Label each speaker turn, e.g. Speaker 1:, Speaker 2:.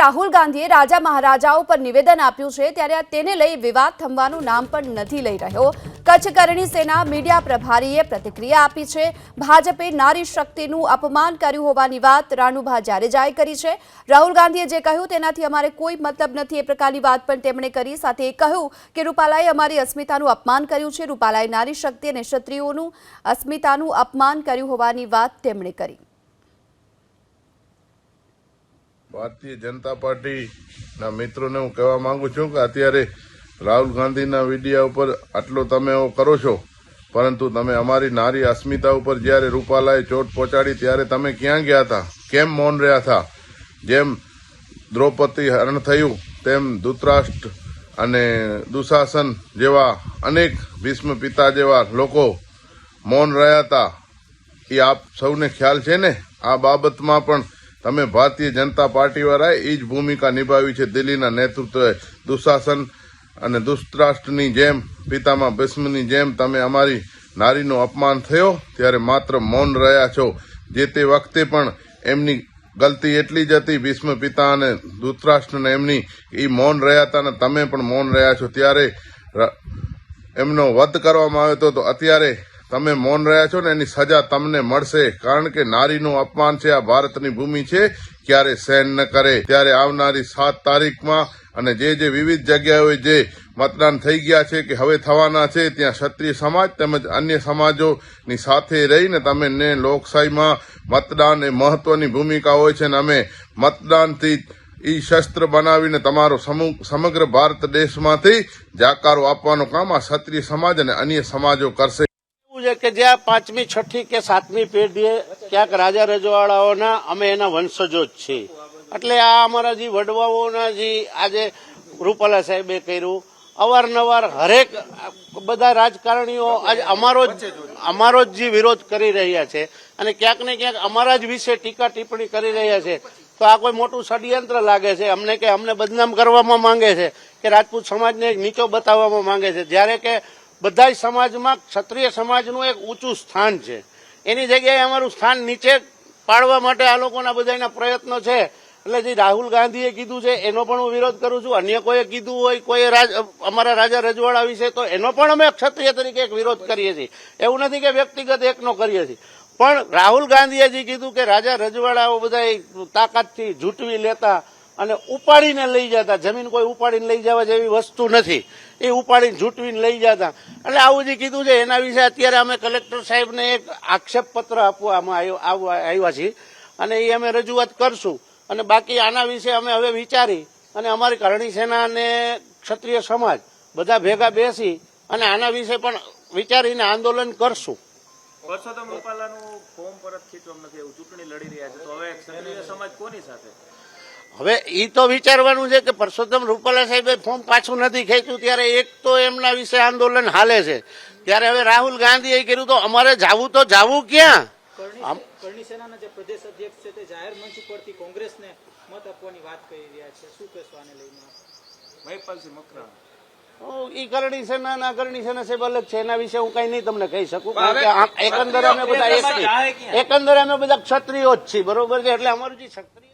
Speaker 1: રાહુલ ગાંધીએ રાજા મહારાજાઓ પર નિવેદન આપ્યું છે ત્યારે તેને લઈ વિવાદ થમવાનું નામ પણ નથી લઈ રહ્યો. કચ્છ કરણી સેના મીડિયા પ્રભારીએ પ્રતિક્રિયા આપી છે. ભાજપે નારી શક્તિનું અપમાન કર્યું હોવાની વાત રાણુભા જાડેજાએ કરી છે. રાહુલ ગાંધીએ જે કહ્યું તેનાથી અમારે કોઈ મતલબ નથી. એ પ્રકારની વાત પણ તેમણે કરી. સાથે એ કહ્યું કે રૂપાલાએ અમારી અસ્મિતાનું અપમાન કર્યું છે. રૂપાલાએ નારી શક્તિ અને ક્ષત્રિયોનું અસ્મિતાનું અપમાન કર્યું હોવાની વાત તેમણે કરી.
Speaker 2: ભારતીય જનતા પાર્ટીના મિત્રોને હું કહેવા માંગુ છું કે અત્યારે રાહુલ ગાંધીના વિડિયા ઉપર આટલો તમે કરો છો, પરંતુ તમે અમારી નારી અસ્મિતા ઉપર જ્યારે રૂપાલાએ ચોટ પહોંચાડી ત્યારે તમે ક્યાં ગયા હતા? કેમ મૌન રહ્યા હતા? જેમ દ્રૌપદી હરણ થયું, તેમ ધૃતરાષ્ટ્ર અને દુશાસન જેવા અનેક ભીષ્મ પિતા જેવા લોકો મૌન રહ્યા હતા. એ આપ સૌને ખ્યાલ છે ને? આ બાબતમાં પણ તમે ભારતીય જનતા પાર્ટી વાળાએ એ જ ભૂમિકા નિભાવી છે દિલ્હીના નેતૃત્વએ. દુશાસન અને દુષ્ટ્રાષ્ટ્રની જેમ, પિતામાં ભીષ્મની જેમ તમે અમારી નારીનું અપમાન થયો, ત્યારે માત્ર મૌન રહ્યા છો. જે તે વખતે પણ એમની ગલતી એટલી જ હતી, ભીષ્મ પિતા અને ધૃતરાષ્ટ્રને એમની એ મૌન રહ્યા હતા અને તમે પણ મૌન રહ્યા છો. ત્યારે એમનો વધ કરવામાં આવ્યો હતો તો અત્યારે તમે મૌન રહ્યા છો ને એની સજા તમને મળશે. કારણ કે નારીનું અપમાન છે, આ ભારતની ભૂમિ છે. ક્યારે સહન ન કરે, ત્યારે આવનારી સાત તારીખમાં અને જે જે વિવિધ જગ્યાઓએ જે મતદાન થઈ ગયા છે કે હવે થવાના છે, ત્યાં ક્ષત્રિય સમાજ તેમજ અન્ય સમાજોની સાથે રહીને તમે ને લોકશાહીમાં મતદાન એ મહત્વની ભૂમિકા હોય છે ને અમે મતદાનથી ઈ શસ્ત્ર બનાવીને તમારો સમગ્ર ભારત દેશમાંથી જાકારો આપવાનું કામ આ ક્ષત્રિય સમાજ અને અન્ય સમાજો કરશે.
Speaker 3: છે કે જ્યાં પાંચમી, છઠ્ઠી કે સાતમી પેઢીએ ક્યાંક રાજા રજવાડાઓના, અમે એના વંશજો જ છીએ. એટલે આ અમારા જે વડવાઓના જે આજે રૂપાલા સાહેબે કર્યું, અવારનવાર હરેક બધા રાજકારણીઓ આજે અમારો જ અમારો જ જે વિરોધ કરી રહ્યા છે અને ક્યાંક ને ક્યાંક અમારા જ વિશે ટીકા ટિપ્પણી કરી રહ્યા છે. તો આ કોઈ મોટું ષડયંત્ર લાગે છે? અમને કે અમને બદનામ કરવામાં માંગે છે? કે રાજપૂત સમાજને નીચો બતાવવામાં માંગે છે? જ્યારે કે બધા સમાજમાં ક્ષત્રિય સમાજનું એક ઊંચું સ્થાન છે. એની જગ્યાએ અમારું સ્થાન નીચે પાડવા માટે આ લોકોના બધાના પ્રયત્નો છે. એટલે જે રાહુલ ગાંધીએ કીધું છે, એનો પણ હું વિરોધ કરું છું. અન્ય કોઈએ કીધું હોય કોઈ અમારા રાજા રજવાડા વિશે, તો એનો પણ અમે ક્ષત્રિય તરીકે એક વિરોધ કરીએ છીએ. એવું નથી કે વ્યક્તિગત એકનો કરીએ છીએ. પણ રાહુલ ગાંધીએ જે કીધું કે રાજા રજવાડાઓ બધા તાકાતથી ઝૂંટવી લેતા અને ઉપાડીને લઈ જતા, જમીન કોઈ ઉપાડીને લઈ જવા જેવી વસ્તુ નથી. એ ઉપાડીને ઝૂંટવીને લઈ જતા એટલે આવું જે કીધું છે, એના વિશે અત્યારે અમે કલેક્ટર સાહેબને એક આક્ષેપ પત્ર આપવામાં આવ્યો- છીએ. અને એ અમે રજૂઆત કરશું. અને બાકી આના વિશે અમે હવે વિચારી અને અમારી કરણી સેના અને ક્ષત્રિય સમાજ બધા ભેગા બેસી અને આના વિશે પણ વિચારીને આંદોલન કરશું.
Speaker 4: પરસોત્તમ રૂપાલાનું ફોર્મ પરત ખેંચવામાં નથી એવું ચૂંટણી લડી રહ્યા છે. તો હવે ક્ષત્રિય સમાજ કોની સાથે?
Speaker 3: હવે એ તો વિચારવાનું છે કે પરસોત્તમ રૂપાલા સાહેબે ફોર્મ પાછું નથી ખેંચ્યું ત્યારે એક તો એમના વિશે આંદોલન હાલે છે. ત્યારે હવે રાહુલ ગાંધીએ કર્યું તો અમારે જાવું તો જાવું ક્યાં?
Speaker 5: કરણી સેનાના જે પ્રદેશ અધ્યક્ષ છે તે જાહેર મંચ ઉપરથી કોંગ્રેસને મત આપવાની વાત કરી રહ્યા છે. શું કહેશો આને લઈને
Speaker 4: મહિપાલસિંહ મકરાણા.
Speaker 3: ઈ કરણી સેના ના કરણી સેના સાહેબ અલગ છે એના વિશે હું કઈ નહીં તમને કહી શકું કારણ કે એકંદરે અમે બધા એક છીએ. એકંદરે અમે બધા ક્ષત્રિયો જ છીએ બરોબર છે? એટલે અમારું જે ક્ષત્રિય